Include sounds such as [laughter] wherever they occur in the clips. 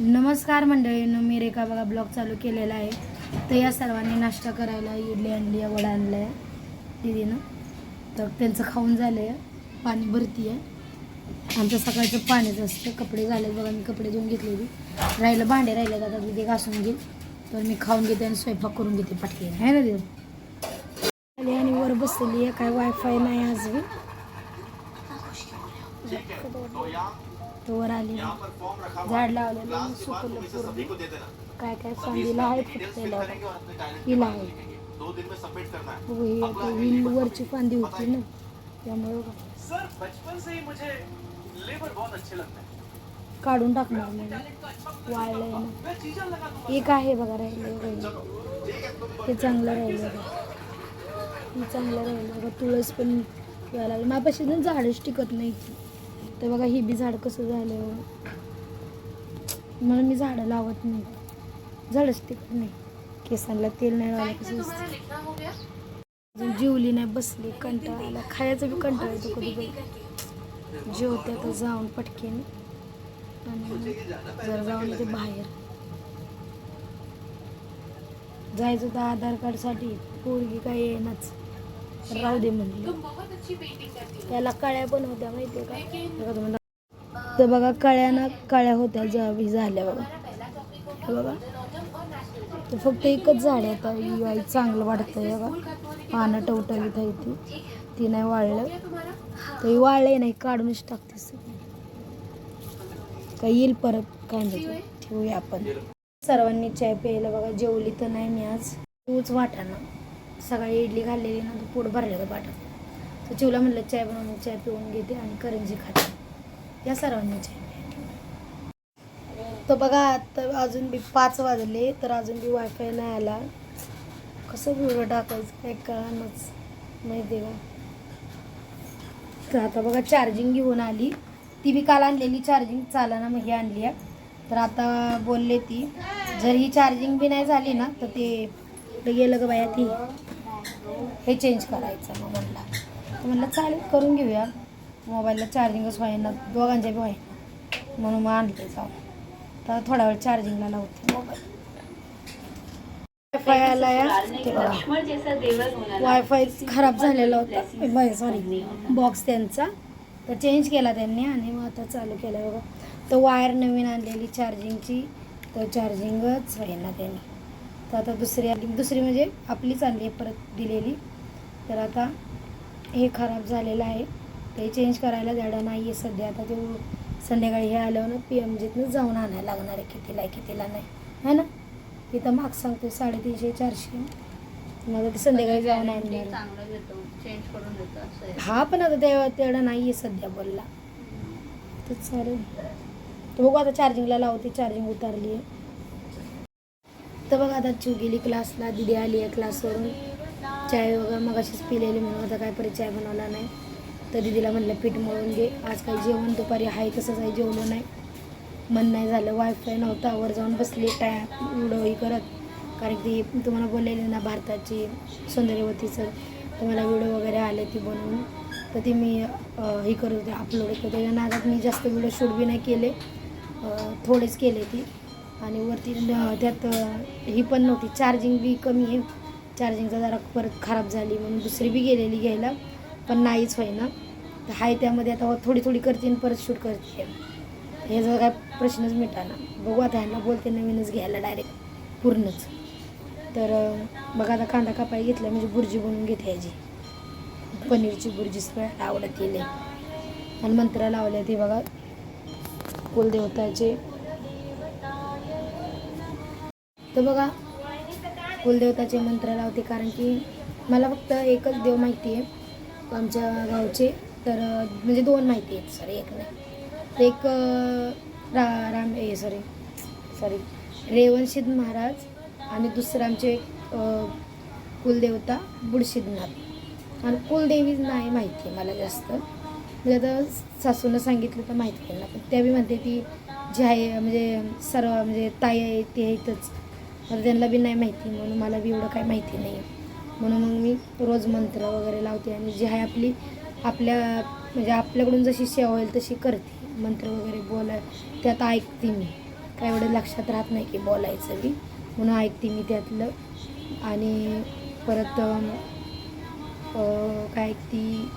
नमस्कार मंडळीनं मी रेखा बघा ब्लॉग चालू केलेला आहे. तर या सर्वांनी नाश्ता करायला इडली आणली आहे वडा आणलं आहे दिदीनं. तर त्यांचं खाऊन झालं आहे पाणी भरती आहे आमचं सकाळचं पाणीच असतं. कपडे झाले बघा मी कपडे धुवून घेतलेली राहिलं भांडे राहिले आता दिदी घासून घेईल. तर मी खाऊन घेते आणि स्वयंपाक करून घेते पटके आहे ना दिदी? आली आणि वर बसलेली आहे. काय वायफाय नाही आज तर वर आली. झाड लावलेलं सुकलं पूर्ण. काय काय फांदीला आहे फुटलेलं हिला आहे ही वरची फांदी होती ना. त्यामुळे ही हैं. काढून टाकणार मग वाळलंय ना. एक आहे बघा राहिलं ते चांगलं राहिलं बघा. हे चांगलं राहिलं बघा. तुळस पण यायला लागली. माझ्यापाशी ना झाडच टिकत नाही तर बघा ही बी झाड कसं झालं. म्हणून मी झाडं लावत नाही. झाडच टिकत नाही. केसांना तेल नाही लावलं कसं दिसतं. जेवली नाही बसली कंटाळा आला. खायचं बी कंटाळा येतो कधी बघ जेवते आता जाऊन पटकेन. आणि जर जाऊन ते बाहेर. जायचं तर आधार कार्डसाठी. पोरगी काय येईनाच. राहू दे म्हणजे त्याला कळ्या पण होत्या माहितीये का? तुम्हाला तर बघा कळ्या कळ्या होत्या ज्या झाल्या बघा. बघा. तर फक्त एकच झाड आहे आता. आई चांगलं वाटतंय बघा. पानं टवटवीत आहे ती. ती नाही वाळलं. तर ही वाळले नाही काढूनच टाकतेस का येईल परत काय नाही ठेवूया आपण. सर्वांनी चाय प्यायला बघा. जेवली तर नाही मी आज. तूच वाटाणा सकाळी इडली खाल्लेली ना तर पोट भरलेलं पाठात. तर चिवला म्हटलं चाय बनवून चाय पिऊन घेते आणि करंजी खाते. या सर्वांनी चाय तर बघा आता अजून बी पाच वाजले तर अजून बी वायफाय नाही आला. कसं व्हिडिओ टाकायचं? काय कळानच माहिती आहे का? तर आता बघा चार्जिंग घेऊन आली. ती मी काल आणलेली चार्जिंग चालाना मग ही आणली आहे. तर आता बोलले ती जर ही चार्जिंग बी नाही झाली ना तर ते गेलं ग बाया ती हे चेंज करायचं मग म्हणला. तर म्हणलं चालेल करून घेऊया. मोबाईलला चार्जिंगच व्हायना दोघांच्या बी व्हायना. म्हणून मग आणले जाऊन. तर थोडा वेळ चार्जिंगला लावते मोबाईल. वायफाय आला बघा वायफाय खराब झालेला होता. सॉरी बॉक्स त्यांचा. तर चेंज केला त्यांनी आणि मग आता चालू केलं बघा. तर वायर नवीन आणलेली चार्जिंगची तर चार्जिंगच होईना त्यांनी. तर आता दुसरी आली दुसरी म्हणजे आपलीच आणली आहे परत दिलेली. तर आता हे खराब झालेलं आहे. ते चेंज करायला जाडा नाही आहे सध्या. आता ते संध्याकाळी हे आल्यावर ना पी एम जीतनं जाऊन आणायला लागणार आहे कितीला आहे कितीला नाही. है ना? तिथं माग सांगते साडेतीनशे चारशे. मग ते संध्याकाळी जाऊन आणणार. हा पण आता तेवढा तेवढा नाही आहे सध्या बोलला. तर चालेल. तर बघू आता चार्जिंगला लावते चार्जिंग उतारली आहे तर बघा आता चिव गेली क्लासला दिदी आली आहे क्लासवरून चाय वगैरे मग अशीच पिलेली म्हणून आता काय परत चाय बनवला नाही. तर दिदीला म्हणलं पीठ मळून घे. आज काही जेवण दुपारी आहे तसंच आहे जेवलो नाही. मन नाही झालं. वायफाय नव्हता. वर जाऊन बसली टाय व्हिडिओही करत. कारण की तुम्हाला बोललेली ना भारताची सौंदर्यवतीचं तुम्हाला व्हिडिओ वगैरे आले ती बनवून. तर ती मी हे करत होते अपलोड करते त्याच्या नादात मी जास्त व्हिडिओ शूट बी नाही केले. थोडेच केले ती. आणि वरती त्यात ही पण नव्हती. चार्जिंग बी कमी आहे. चार्जिंगचा जरा परत खराब झाली म्हणून दुसरी बी गेलेली घ्यायला पण नाहीच होईना. तर हाय त्यामध्ये आता थोडी थोडी करते आणि परत शूट करते. हे जर काय प्रश्नच मिटाना. बघू आता ह्यांना बोलते नवीनच घ्यायला डायरेक्ट पूर्णच. तर बघा आता कांदा कापाय घेतला म्हणजे बुर्जी बनवून घेते ह्याची. पनीरची बुर्जी सगळ्यात आवडत येईल आणि मंत्र लावले ते बघा. कुलदेवताचे. तर बघा कुलदेवताचे मंत्र लावते कारण की मला फक्त एकच देव माहिती आहे आमच्या गावचे. तर म्हणजे दोन माहिती आहेत सॉरी एक नाही. एक रा राम ए सॉरी सॉरी रेवणसिद्ध महाराज आणि दुसरं आमचे कुलदेवता बुडसिद्धनाथ. आणि कुलदेवी नाही माहिती आहे मला जास्त. म्हणजे आता सासूनं सांगितलं तर माहिती आहे ना पण त्या बी म्हणते ती जी आहे म्हणजे सर्व म्हणजे ताई आहे ती आहेतच. तर त्यांना बी नाही माहिती म्हणून मला बी एवढं काही माहिती नाही. म्हणून मग मी रोज मंत्र वगैरे लावते आणि जी आहे आपली आपल्या म्हणजे आपल्याकडून जशी सेवा होईल तशी करते. मंत्र वगैरे बोला त्यात ऐकते मी. काय एवढं लक्षात राहत नाही की बोलायचं बी. म्हणून ऐकते मी त्यातलं. आणि परत काय ऐकती?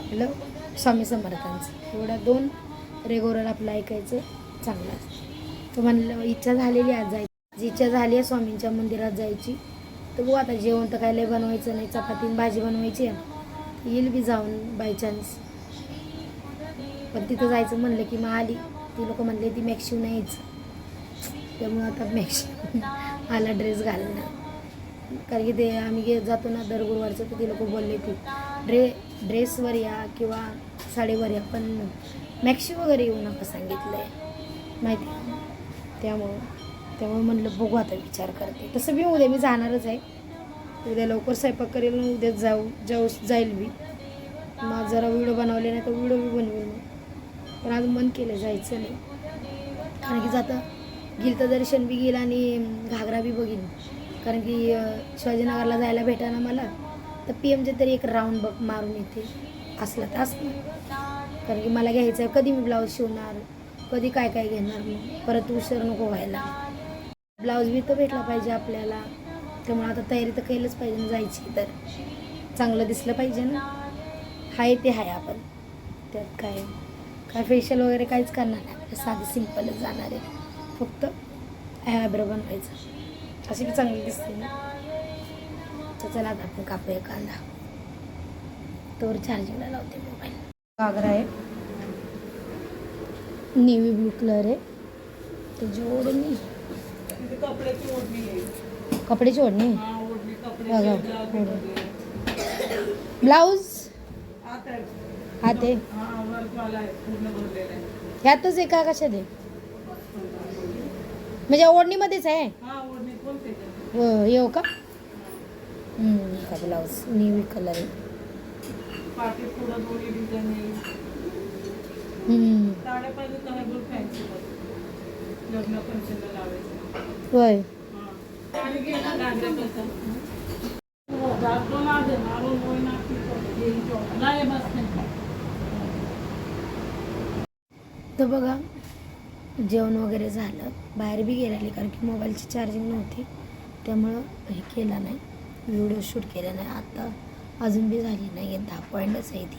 आपलं स्वामी समर्थांचं. एवढा दोन रेगुलर आपलं ऐकायचं चांगलं असतं. तर म्हणलं इच्छा झालेली आज जायची इच्छा झाली आहे स्वामींच्या मंदिरात जायची. तर बघू आता जेवण तर काय लय बनवायचं नाही. चपाती भाजी बनवायची आहे. येईल बी जाऊन बाय चान्स पण तिथं जायचं म्हणलं की मग आली. ती लोक म्हणले ती मॅक्शिव नाही त्यामुळं आता मॅक्शिव [laughs] आला ड्रेस घालणं. कारण की ते आम्ही गे जातो ना दर गुरुवारचं तर ते लोक बोलले ती ड्रे ड्रेसवर या किंवा साडीवर या. पण मॅक्शी वगैरे येऊ नका सांगितलं आहे माहिती आहे? त्यामुळं. त्यामुळे म्हणलं बघू आता विचार करते. तसं मी उद्या मी जाणारच आहे. उद्या लवकर स्वयंपाक करेल उद्या जाऊ जाऊ जाईल मी. मग जरा व्हिडिओ बनवले नाही तर व्हिडिओ बी बनवेल मी. पण आज मन केलं जायचं नाही. कारण की जाता गेलं तर दर्शन बी गेलं आणि घागरा बी बघीन. कारण की शिवाजीनगरला जायला भेटा ना मला. तर पी एमचे तरी एक राऊंड बघ मारून येते. असला तर असलं कारण की मला घ्यायचं आहे. कधी मी ब्लाऊज शिवणार? कधी काय काय घेणार मग परत उशीर नको व्हायला. ब्लाऊज बी तर भेटला पाहिजे आपल्याला. त्यामुळे आता तयारी तर केलंच पाहिजे ना जायची तर. चांगलं दिसलं पाहिजे ना. हाय ते हाय आपण. त्यात काय काय फेशियल वगैरे काहीच करणार नाही. आपलं साधं सिम्पलच जाणार आहे. फक्त आयब्रो बनवायचं. अशी बी चांगली दिसते ना. तर चला आता आपण कापूया कांदा. तोवर चार्जिंगला लावते मोबाईल घागरा आहे. नेव्ही ब्लू कलर आहे. ते जोडणी कपड्याची ओढणी आहे. कपड्याची ओढणी? हा ओढणी बघा. ब्लाऊज. हा ते ह्यातच आहे का कशात आहे? म्हणजे ओढणीमध्येच आहे? हा ओढणी कोणते हो येऊ का? ब्लाऊज? नेव्ही कलर आहे. साड्या पाहिजे होय. तर बघा जेवण वगैरे झालं. बाहेर बी गेलेली कारण की मोबाईलची चार्जिंग नव्हती. त्यामुळं हे केला नाही. व्हिडिओ शूट केला नाही. आता अजून बी झाली नाही. आहे दहा पॉईंटच आहे ती.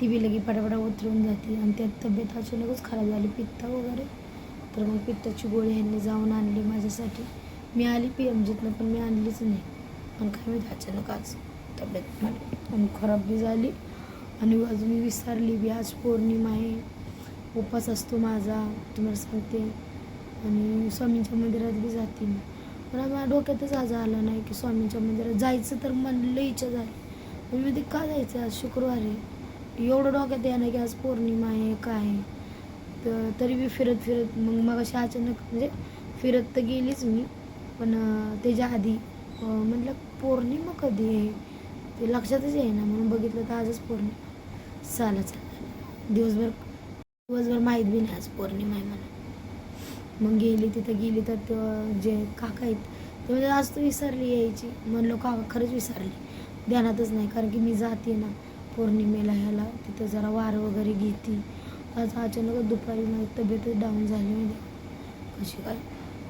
ती बी लगी पटापटा उतरून जाते आणि त्यात तब्येत अचानकच खराब झाली. पित्त वगैरे. तर मग पित्ताची गोळी ह्यांनी जाऊन आणली माझ्यासाठी. मी आली पी एमजीतनं पण मी आणलीच नाही. पण काय माहिती अचानक आज तब्येत माझी आणि खराब बी झाली. आणि अजून मी विसरली बी. आज पौर्णिमा आहे. उपास असतो माझा तुम्हाला सांगते. आणि स्वामींच्या मंदिरात बी जाते मी. पण आज माझ्या डोक्यातच आज आलं नाही की स्वामींच्या मंदिरात जायचं तर म्हणलं इच्छा झाली. मी ते का जायचं? आज शुक्रवार आहे. एवढं डोक्यात येणं की आज पौर्णिमा आहे काय आहे? तर तरी मी फिरत फिरत मग मग अशी अचानक म्हणजे फिरत तर गेलीच मी पण त्याच्या आधी म्हटलं पौर्णिमा कधी आहे? ते लक्षातच आहे ना म्हणून बघितलं तर आजच पौर्णिमा. चाला चालेल. दिवसभर दिवसभर माहीत बी नाही आज पौर्णिमा आहे मला मग गेली तिथं गेली तर ते जे काका आहेत ते म्हणजे आज तू विसरली यायची. म्हणलो काका खरंच विसरली. ध्यानातच नाही कारण की मी जाते ना पौर्णिमेला ह्याला तिथं जरा वारं वगैरे घेते. आज अचानक दुपारी माझी तब्येतच डाऊन झाली म्हणजे कशी काय?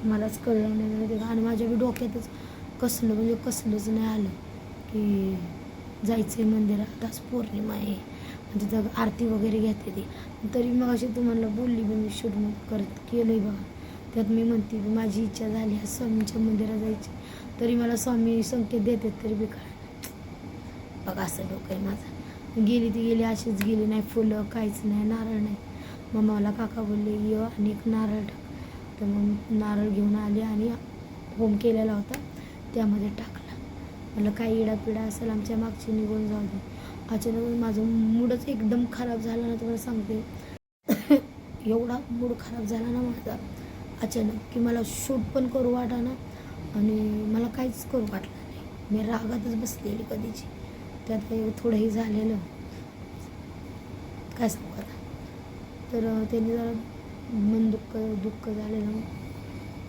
मलाच कळलं नाही माहिती आणि माझ्या बी डोक्यातच कसलं म्हणजे कसलंच नाही आलं की जायचं आहे मंदिरात. आज पौर्णिमा आहे. म्हणजे तिथं आरती वगैरे घेते ती. तरी मग अशी तुम्हाला बोलली पण मी शूट मग करत केलं आहे बघा. त्यात मी म्हणते की माझी इच्छा झाली आज स्वामीच्या मंदिरात जायची. तरी मला स्वामी संकेत देतात तरी बी काय बघा असं डोकं आहे माझं. गेली ती गेली अशीच गेली नाही फुलं काहीच नाही नारळ नाही. मग मला काका बोलले य आणि एक नारळ टाक. तर मग नारळ घेऊन आले आणि होम केलेला होता त्यामध्ये टाकला. मला काही इडापिडा असेल आमच्या मागची निघून जाऊ दे. अचानक माझं मूडच एकदम खराब झाला ना तुम्हाला सांगते. [coughs] एवढा मूड खराब झाला ना माझा अचानक की मला शूट पण करू वाटा ना आणि मला काहीच करू वाटलं नाही. मी रागातच बसलेली कधीची. त्यात थोडंही झालेलं काय सांगू आता. तर त्याने त्यांनी जरा मन दुःख दुःख झालेलं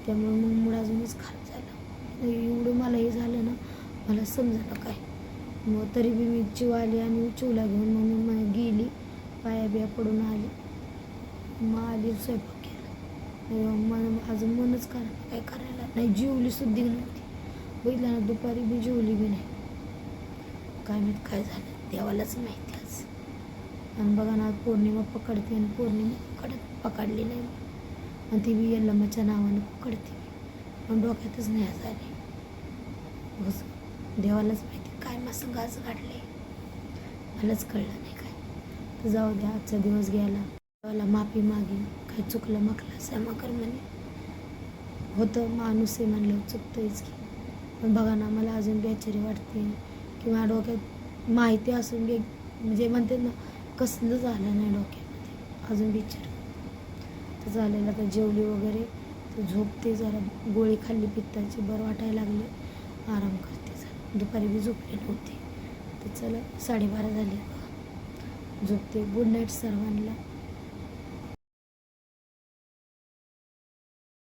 त्यामुळे मग मूड अजूनच खराब झालं. एवढं मला हे झालं ना मला समजायला काय. मग तरी बी मी चिव आली आणि चिवला घेऊन मग मी मग गेली. पाया बिया पडून आली. मग आली स्वयंपाक केला. मन माझं मनच करा काय करायला. नाही जीवली सुद्धी नव्हती. बघितलं ना दुपारी बी जेवली बी नाही. काय माहीत काय झालं? देवालाच माहिती आज. आणि बघा ना पौर्णिमा पकडते आणि पौर्णिमा पकडत पकडली नाही. आणि ती बी यल्लमाच्या नावानं पकडते. पण डोक्यातच नाही आज आली. बस. देवालाच माहिती काय मासं गाज काढले. मलाच कळलं नाही काय. तर जाऊ द्या आजचा दिवस गेला. देवाला माफी मागे काय चुकलं मागलं क्षमा कर म्हणे. होतं माणूस आहे म्हणलं चुकतंच की. पण बघा ना मला अजून बेचारी वाटते. किंवा डोक्यात माहिती असून घे. म्हणजे म्हणते ना कसलं झालं नाही डोक्यामध्ये. अजून विचार. तर झालेलं तर जेवली वगैरे तर झोपते जरा. गोळी खाल्ली पित्ताची बरं वाटायला लागले. आराम करते जरा. दुपारी बी झोपले नव्हते. तर चला साडेबारा झाले. झोपते. गुड नाईट सर्वांना.